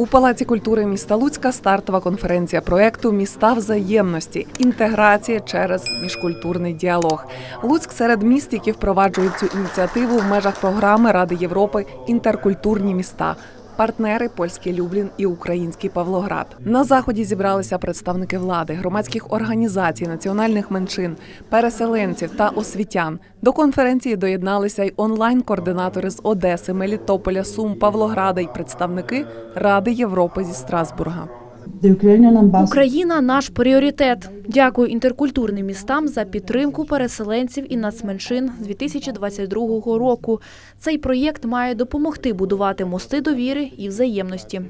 У Палаці культури міста Луцька стартова конференція проекту Міста взаємності. Інтеграція через міжкультурний діалог. Луцьк серед міст, які впроваджують цю ініціативу в межах програми Ради Європи Інтеркультурні міста. Партнери польський Люблін і український Павлоград на заході зібралися представники влади, громадських організацій, національних меншин, переселенців та освітян. До конференції доєдналися й онлайн-координатори з Одеси, Мелітополя, Сум, Павлограда й представники Ради Європи зі Страсбурга. Україна наш пріоритет. Дякую інтеркультурним містам за підтримку переселенців і нацменшин з 2022 року. Цей проєкт має допомогти будувати мости довіри і взаємності.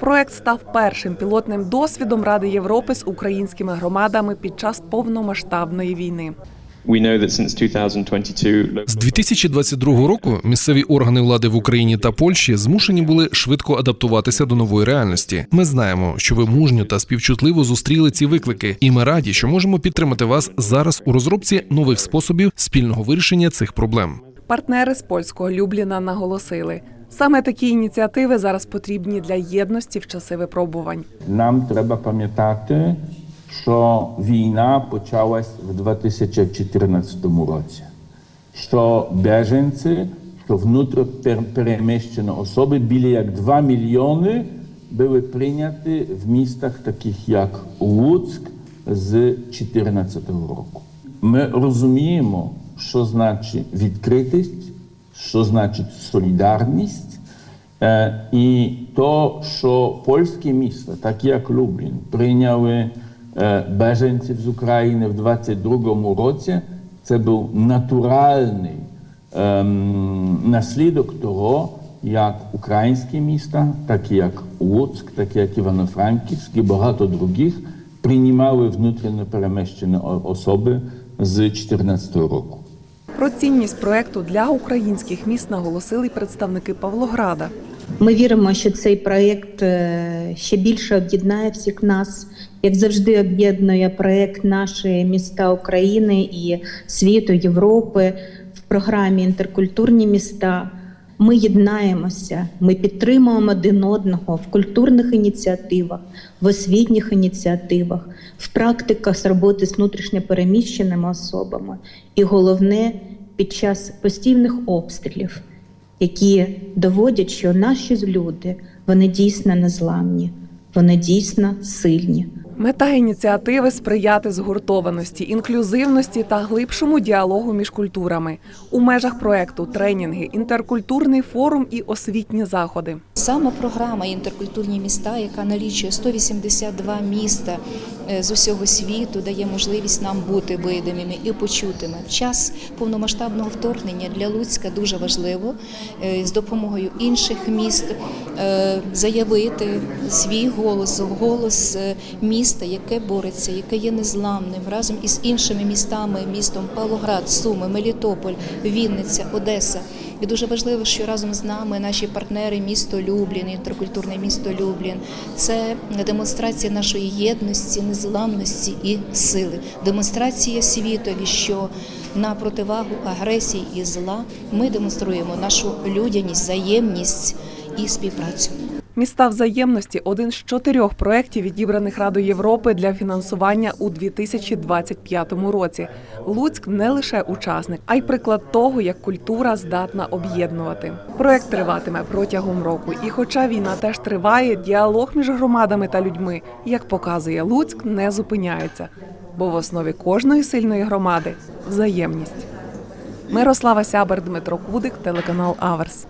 Проект став першим пілотним досвідом Ради Європи з українськими громадами під час повномасштабної війни. We know that since 2022, З 2022 року місцеві органи влади в Україні та Польщі змушені були швидко адаптуватися до нової реальності. Ми знаємо, що ви мужньо та співчутливо зустріли ці виклики, і ми раді, що можемо підтримати вас зараз у розробці нових способів спільного вирішення цих проблем. Партнери з польського Любліна наголосили, саме такі ініціативи зараз потрібні для єдності в часи випробувань. Нам треба пам'ятати, що війна почалась в 2014 році, що біженці, що внутрішньо особи, біля як 2 мільйони, були прийняті в містах, таких як Луцьк з 2014 року. Ми розуміємо, що значить відкритість, що значить солідарність. Е, І то, що польські міста, такі як Люблін, прийняли беженців з України в 22-му році, це був натуральний ем, наслідок того, як українські міста, такі як Луцьк, такі як Івано-Франківськ і багато других, приймали внутрішньо переміщені особи з 2014 року. Про цінність проекту для українських міст наголосили представники Павлограда. Ми віримо, що цей проєкт е, ще більше об'єднає всіх нас, як завжди об'єднує проєкт наші міста України і світу Європи в програмі Інтеркультурні міста. Ми єднаємося, ми підтримуємо один одного в культурних ініціативах, в освітніх ініціативах, в практиках з роботи з внутрішньопереміщеними особами. І головне під час постійних обстрілів які доводять, що наші люди вони дійсно незламні, вони дійсно сильні. Мета ініціативи сприяти згуртованості, інклюзивності та глибшому діалогу між культурами. У межах проекту тренінги, інтеркультурний форум і освітні заходи. Саме програма інтеркультурні міста, яка налічує 182 міста е, з усього світу, дає можливість нам бути видимими і почутими. Час повномасштабного вторгнення для Луцька дуже важливо е, з допомогою інших міст заявити свій голос, голос е, міста, яке бореться, яке є незламним разом із іншими містами, містом Павлоград, Суми, Мелітополь, Вінниця, Одеса. І дуже важливо, що разом з нами наші партнери місто Люблін, інтеркультурне місто Люблін. Це демонстрація нашої єдності, незламності і сили, демонстрація світові, що на противагу агресії і зла ми демонструємо нашу людяність, взаємність і співпрацю. Міста взаємності один з чотирьох проєктів, відібраних Радою Європи для фінансування у 2025 році. Луцьк не лише учасник, а й приклад того, як культура здатна об'єднувати. Проєкт триватиме протягом року. І, хоча війна теж триває, діалог між громадами та людьми, як показує Луцьк, не зупиняється. Бо в основі кожної сильної громади взаємність. Мирослава Сябер, Дмитро Кудик, телеканал Аверс.